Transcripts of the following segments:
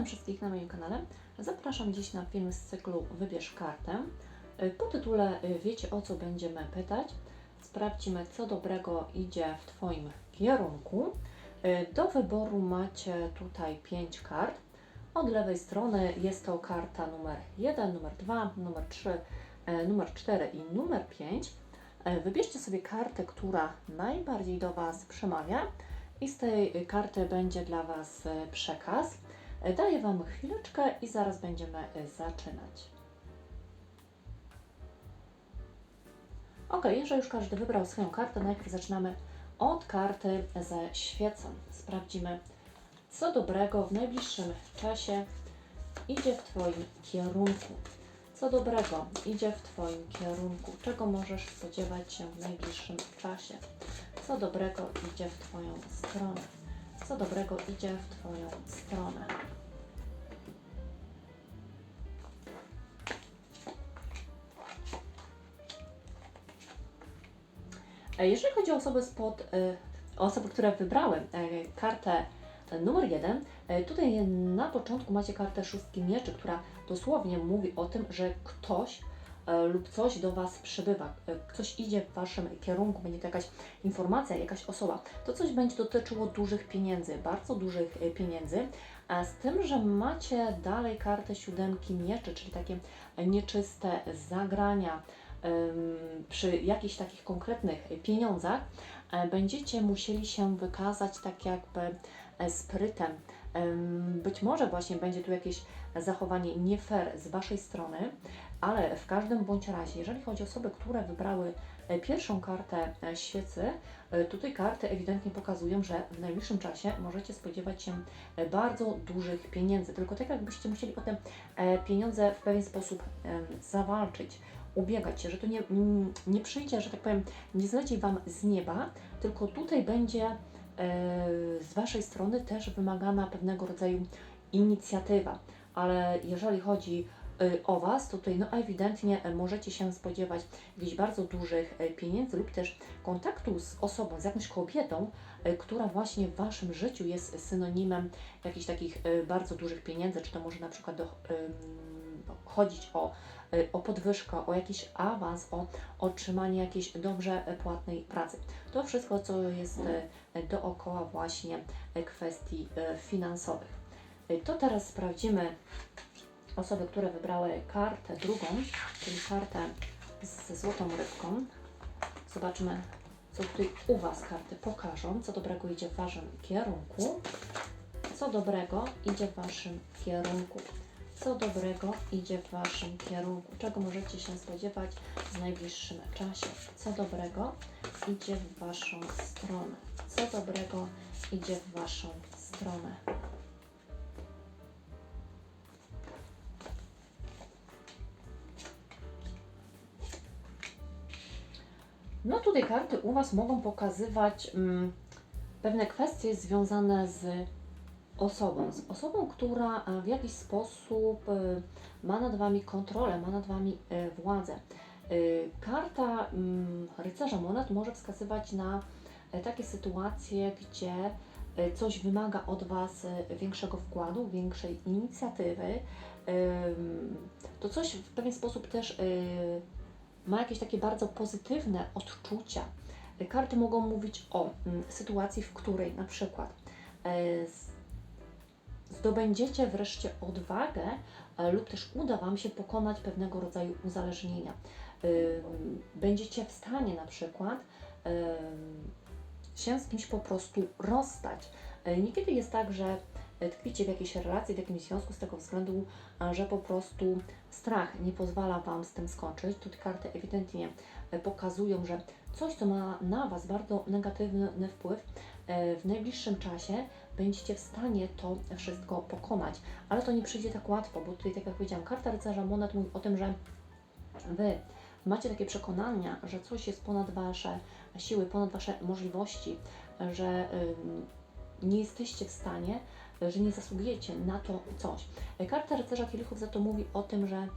Witam wszystkich na moim kanale. Zapraszam dziś na film z cyklu Wybierz kartę. Y, Po tytule y, Wiecie o co będziemy pytać. Sprawdźmy co dobrego idzie w Twoim kierunku. Y, Do wyboru macie tutaj 5 kart. Od lewej strony jest to karta numer 1, numer 2, numer 3, e, numer 4 i numer 5. E, Wybierzcie sobie kartę, która najbardziej do Was przemawia i z tej karty będzie dla Was przekaz. Daję Wam chwileczkę i zaraz będziemy e, zaczynać. Ok, jeżeli już każdy wybrał swoją kartę, najpierw zaczynamy od karty ze świecą. Sprawdzimy, co dobrego w najbliższym czasie idzie w Twoim kierunku. Co dobrego idzie w Twoim kierunku? Czego możesz spodziewać się w najbliższym czasie? Co dobrego idzie w Twoją stronę? Co dobrego idzie w Twoją stronę? E, Jeżeli chodzi o osoby spod, e, osoby, które wybrały e, kartę numer jeden, tutaj na początku macie kartę szóstki mieczy, która dosłownie mówi o tym, że ktoś lub coś do Was przybywa, e, ktoś idzie w Waszym kierunku, będzie to jakaś informacja, jakaś osoba. To coś będzie dotyczyło dużych pieniędzy, bardzo dużych e, pieniędzy, z tym, że macie dalej kartę siódemki mieczy, czyli takie e, nieczyste zagrania, przy jakichś takich konkretnych pieniądzach, e, będziecie musieli się wykazać tak jakby e, sprytem. Em, Być może właśnie będzie tu jakieś zachowanie nie fair z Waszej strony, ale w każdym bądź razie, jeżeli chodzi o osoby, które wybrały e, pierwszą kartę e, świecy, e, tutaj karty ewidentnie pokazują, że w najbliższim czasie możecie spodziewać się bardzo dużych pieniędzy. Tylko tak jakbyście musieli o te e, pieniądze w pewien sposób zawalczyć, ubiegać się, że to nie, nie przyjdzie, że tak powiem, nie zleci Wam z nieba, tylko tutaj będzie z Waszej strony też wymagana pewnego rodzaju inicjatywa. Ale jeżeli chodzi y, o Was, to tutaj no ewidentnie e, możecie się spodziewać jakichś bardzo dużych e, pieniędzy lub też kontaktu z osobą, z jakąś kobietą, która właśnie w Waszym życiu jest synonimem jakichś takich bardzo dużych pieniędzy, czy to może na przykład do, chodzić o, y, o podwyżkę, o jakiś awans, o otrzymanie jakiejś dobrze płatnej pracy. To wszystko, co jest dookoła właśnie kwestii finansowych. To teraz sprawdzimy osoby, które wybrały kartę drugą, czyli kartę ze złotą rybką. Zobaczmy, co tutaj u Was karty pokażą, co dobrego idzie w Waszym kierunku. Co dobrego idzie w Waszym kierunku. Co dobrego idzie w Waszym kierunku. Czego możecie się spodziewać w najbliższym czasie. Co dobrego idzie w Waszą stronę. Co dobrego idzie w Waszą stronę. No tutaj karty u Was mogą pokazywać mm, pewne kwestie związane z osobą, z osobą, która e, w jakiś sposób e, ma nad Wami kontrolę, ma nad Wami e, władzę. Karta mm, rycerza monet może wskazywać na takie sytuacje, gdzie coś wymaga od Was większego wkładu, większej inicjatywy. To coś w pewien sposób też ma jakieś takie bardzo pozytywne odczucia. E, Karty mogą mówić o mm, sytuacji, w której na przykład e, zdobędziecie wreszcie odwagę e, lub też uda Wam się pokonać pewnego rodzaju uzależnienia. Ym, Będziecie w stanie na przykład się z kimś po prostu rozstać. E, Niekiedy jest tak, że e, tkwicie w jakiejś relacji, w jakimś związku z tego względu, a że po prostu strach nie pozwala Wam z tym skończyć. Tu karty ewidentnie e, pokazują, że coś, co ma na Was bardzo negatywny wpływ, e, w najbliższym czasie będziecie w stanie to wszystko pokonać. Ale to nie przyjdzie tak łatwo, bo tutaj, tak jak powiedziałam, karta rycerza monet mówi o tym, że Wy macie takie przekonania, że coś jest ponad Wasze siły, ponad Wasze możliwości, że nie jesteście w stanie, że nie zasługujecie na to coś. Karta rycerza kielichów za to mówi o tym, że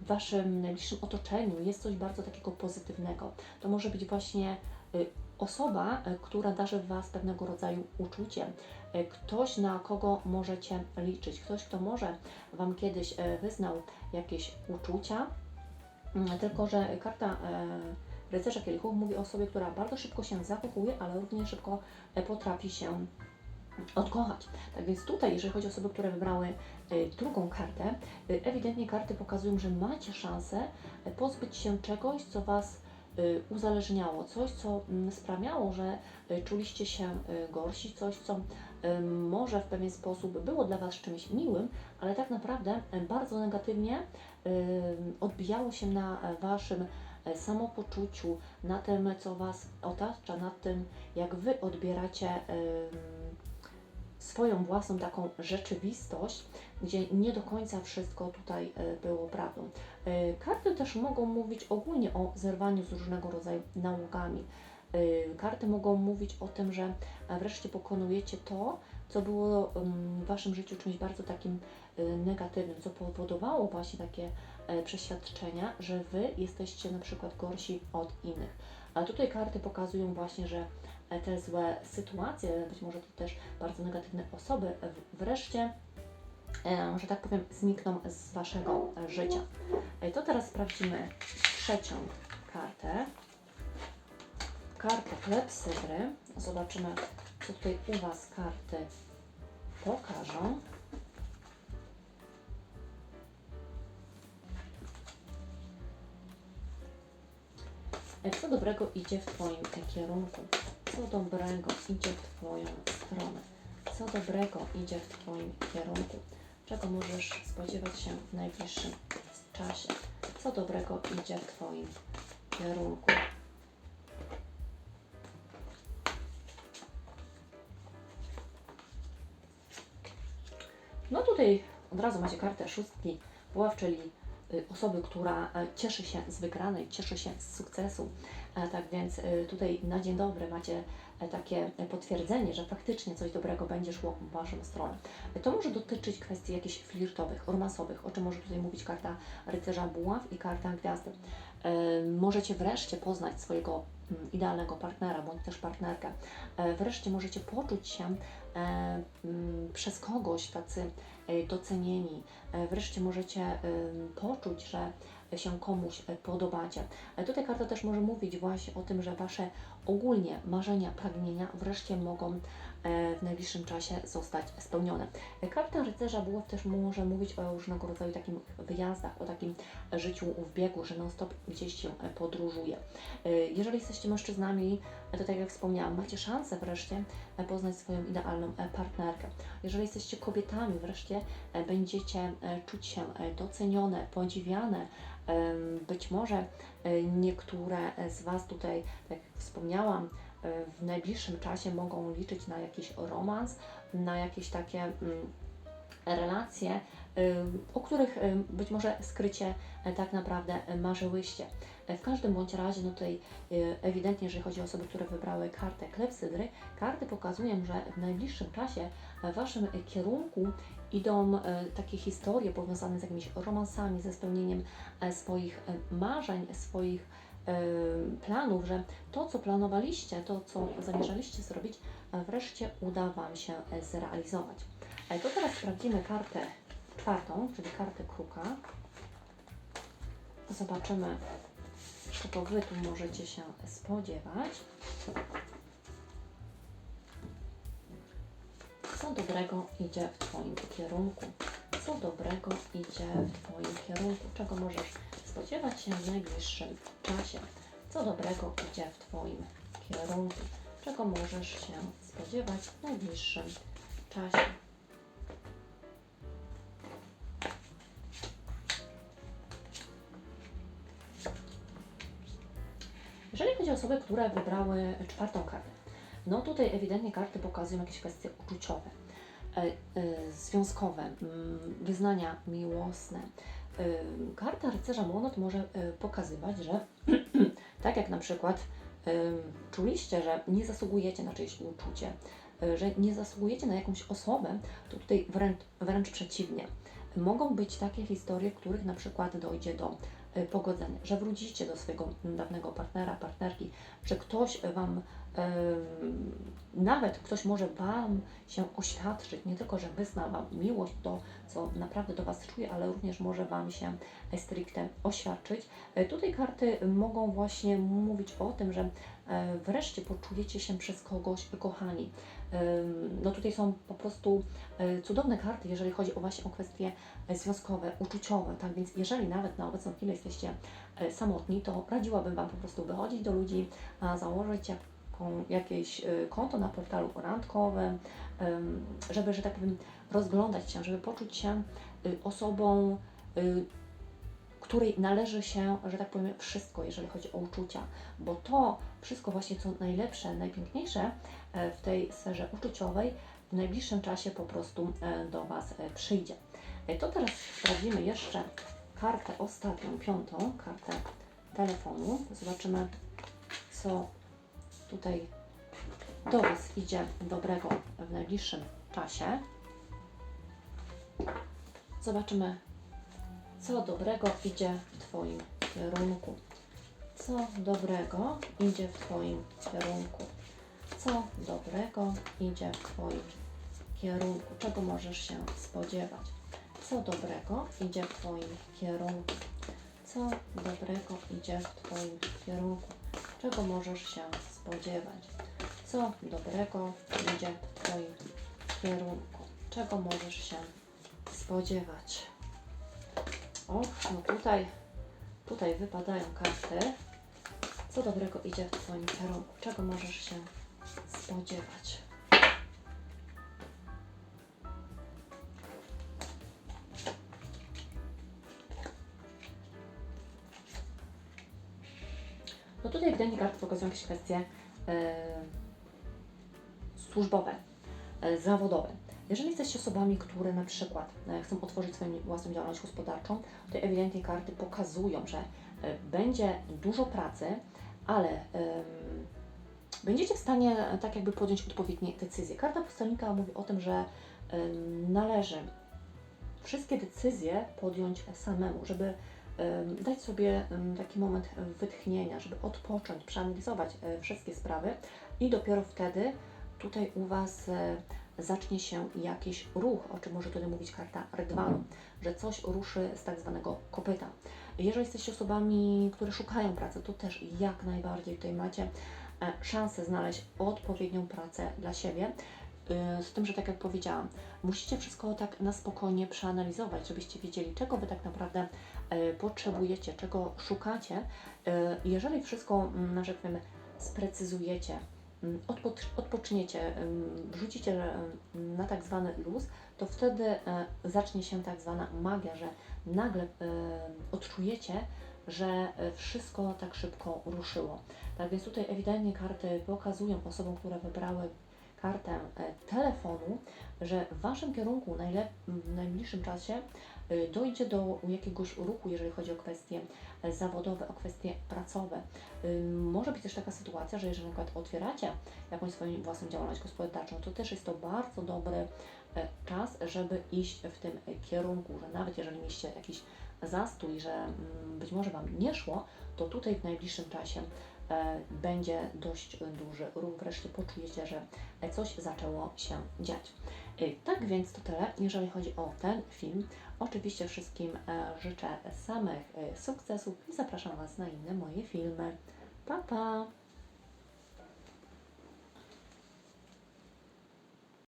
w Waszym najbliższym otoczeniu jest coś bardzo takiego pozytywnego. To może być właśnie y, osoba, y, która darzy Was pewnego rodzaju uczucie, y, ktoś, na kogo możecie liczyć, ktoś, kto może Wam kiedyś wyznał jakieś uczucia, Mm, tylko że karta rycerza kielichów mówi o osobie, która bardzo szybko się zakochuje, ale równie szybko potrafi się odkochać. Tak więc tutaj, jeżeli chodzi o osoby, które wybrały y, drugą kartę, y, ewidentnie karty pokazują, że macie szansę y, pozbyć się czegoś, co Was uzależniało, coś, co mm, sprawiało, że czuliście się gorsi, coś, co może w pewien sposób było dla Was czymś miłym, ale tak naprawdę bardzo negatywnie odbijało się na Waszym samopoczuciu, na tym, co Was otacza, na tym, jak Wy odbieracie swoją własną taką rzeczywistość, gdzie nie do końca wszystko tutaj e, było prawdą. E, Karty też mogą mówić ogólnie o zerwaniu z różnego rodzaju nałogami. E, Karty mogą mówić o tym, że wreszcie pokonujecie to, co było ym, w Waszym życiu czymś bardzo takim negatywnym, co powodowało właśnie takie przeświadczenia, że Wy jesteście na przykład gorsi od innych. A tutaj karty pokazują właśnie, że te złe sytuacje, być może to też bardzo negatywne osoby, wreszcie, e, że tak powiem, znikną z Waszego życia. E, To teraz sprawdzimy trzecią kartę. Kartę klepsydry. Zobaczymy, co tutaj u Was karty pokażą. E, Co dobrego idzie w Twoim kierunku? Co dobrego idzie w Twoją stronę? Co dobrego idzie w Twoim kierunku? Czego możesz spodziewać się w najbliższym czasie? Co dobrego idzie w Twoim kierunku? No tutaj od razu macie kartę szóstki buław, czyli y, osoby, która e, cieszy się z wygranej, cieszy się z sukcesu. E, Tak więc y, tutaj na dzień dobry macie e, takie e, potwierdzenie, że faktycznie coś dobrego będzie szło w Waszą stronę. E, To może dotyczyć kwestii jakichś flirtowych, romansowych, o czym może tutaj mówić karta rycerza buław i karta gwiazdy. E, Możecie wreszcie poznać swojego mm, idealnego partnera bądź też partnerkę. E, Wreszcie możecie poczuć się e, mm, przez kogoś tacy e, docenieni. E, Wreszcie możecie poczuć, że się komuś e, podobacie. Tutaj karta też może mówić właśnie o tym, że Wasze ogólnie marzenia, pragnienia wreszcie mogą e, w najbliższym czasie zostać spełnione. E, Karta rycerza buław też może mówić o różnego rodzaju takim wyjazdach, o takim życiu w biegu, że non-stop gdzieś się podróżuje. Jeżeli jesteście mężczyznami, to tak jak wspomniałam, macie szansę wreszcie poznać swoją idealną partnerkę. Jeżeli jesteście kobietami, wreszcie będziecie czuć się docenione, podziwiane. Być może e, niektóre z Was tutaj, tak jak wspomniałam, e, w najbliższym czasie mogą liczyć na jakiś romans, na jakieś takie mm, relacje, o których być może skrycie e, tak naprawdę marzyłyście. W każdym bądź razie, no tutaj ewidentnie, jeżeli chodzi o osoby, które wybrały kartę klepsydry, karty pokazują, że w najbliższym czasie w Waszym kierunku idą e, takie historie powiązane z jakimiś romansami, ze spełnieniem e, swoich e, marzeń, swoich planów, że to, co planowaliście, to, co zamierzaliście zrobić, wreszcie uda Wam się zrealizować. To teraz sprawdzimy kartę czwartą, czyli kartę kruka. Zobaczymy, czego Wy tu możecie się spodziewać. Co dobrego idzie w Twoim kierunku? Co dobrego idzie w Twoim kierunku? Czego możesz spodziewać się w najbliższym czasie? Co dobrego idzie w Twoim kierunku? Czego możesz się spodziewać w najbliższym czasie? Jeżeli chodzi o osoby, które wybrały czwartą kartę, no tutaj ewidentnie karty pokazują jakieś kwestie uczuciowe, e, e, związkowe, mm, wyznania miłosne. E, Karta rycerza monot może pokazywać, że tak jak na przykład czuliście, że nie zasługujecie na czyjeś uczucie, że nie zasługujecie na jakąś osobę, to tutaj wręcz, wręcz przeciwnie. Mogą być takie historie, w których na przykład dojdzie do pogodzenia, że wrócicie do swojego dawnego partnera, partnerki, że ktoś Wam, nawet ktoś może Wam się oświadczyć, nie tylko, że wyzna Wam miłość, to co naprawdę do Was czuje, ale również może Wam się stricte oświadczyć. E, Tutaj karty mogą właśnie mówić o tym, że e, wreszcie poczujecie się przez kogoś kochani. No tutaj są po prostu e, cudowne karty, jeżeli chodzi o właśnie o kwestie związkowe, uczuciowe, tak więc jeżeli nawet na obecną chwilę jesteście samotni, to radziłabym Wam po prostu wychodzić do ludzi, założyć jakieś e, konto na portalu randkowym, żeby, że tak powiem, rozglądać się, żeby poczuć się y, osobą, y, której należy się, że tak powiem, wszystko, jeżeli chodzi o uczucia, bo to wszystko właśnie, co najlepsze, najpiękniejsze e, w tej sferze uczuciowej, w najbliższym czasie po prostu e, do Was e, przyjdzie. To teraz sprawdzimy jeszcze kartę ostatnią, piątą, kartę telefonu. Zobaczymy, co tutaj do Was idzie dobrego w najbliższym czasie. Zobaczymy, co dobrego idzie w Twoim kierunku. Co dobrego idzie w Twoim kierunku. Co dobrego idzie w Twoim kierunku. Czego możesz się spodziewać? Co dobrego idzie w Twoim kierunku. Co dobrego idzie w Twoim kierunku. Czego możesz się spodziewać? Co dobrego idzie w Twoim kierunku. Czego możesz się spodziewać? O, no tutaj, tutaj wypadają karty. Co dobrego idzie w Twoim kierunku? Czego możesz się spodziewać? No tutaj ewidentnie karty pokazują jakieś kwestie służbowe, e, zawodowe. Jeżeli jesteście osobami, które na przykład e, chcą otworzyć swoją własną działalność gospodarczą, to ewidentnie karty pokazują, że e, będzie dużo pracy, ale em, będziecie w stanie e, tak jakby podjąć odpowiednie decyzje. Karta pustelnika mówi o tym, że em, należy wszystkie decyzje podjąć samemu, żeby dać sobie taki moment wytchnienia, żeby odpocząć, przeanalizować e, wszystkie sprawy i dopiero wtedy tutaj u Was e, zacznie się jakiś ruch, o czym może tutaj mówić karta rydwanu, że coś ruszy z tak zwanego kopyta. Jeżeli jesteście osobami, które szukają pracy, to też jak najbardziej tutaj macie e, szansę znaleźć odpowiednią pracę dla siebie. Y, Z tym, że tak jak powiedziałam, musicie wszystko tak na spokojnie przeanalizować, żebyście wiedzieli, czego Wy tak naprawdę e, potrzebujecie, czego szukacie. E, Jeżeli wszystko, mm, że tak powiem, sprecyzujecie, mm, odpocz- odpoczniecie, ym, wrzucicie ym, na tak zwany luz, to wtedy zacznie się tak zwana magia, że nagle odczujecie, że wszystko tak szybko ruszyło. Tak więc tutaj ewidentnie karty pokazują osobom, które wybrały kartę e, telefonu, że w Waszym kierunku w najbliższym czasie e, dojdzie do jakiegoś ruchu, jeżeli chodzi o kwestie e, zawodowe, o kwestie pracowe. Może być też taka sytuacja, że jeżeli na przykład otwieracie jakąś swoją własną działalność gospodarczą, to też jest to bardzo dobry czas, żeby iść w tym kierunku, że nawet jeżeli mieliście jakiś zastój, że mm, być może Wam nie szło, to tutaj w najbliższym czasie będzie dość duży ruch. Wreszcie poczujecie, że e, coś zaczęło się dziać. E, Tak więc to tyle, jeżeli chodzi o ten film. Oczywiście wszystkim e, życzę samych e, sukcesów i zapraszam Was na inne moje filmy. Pa, pa!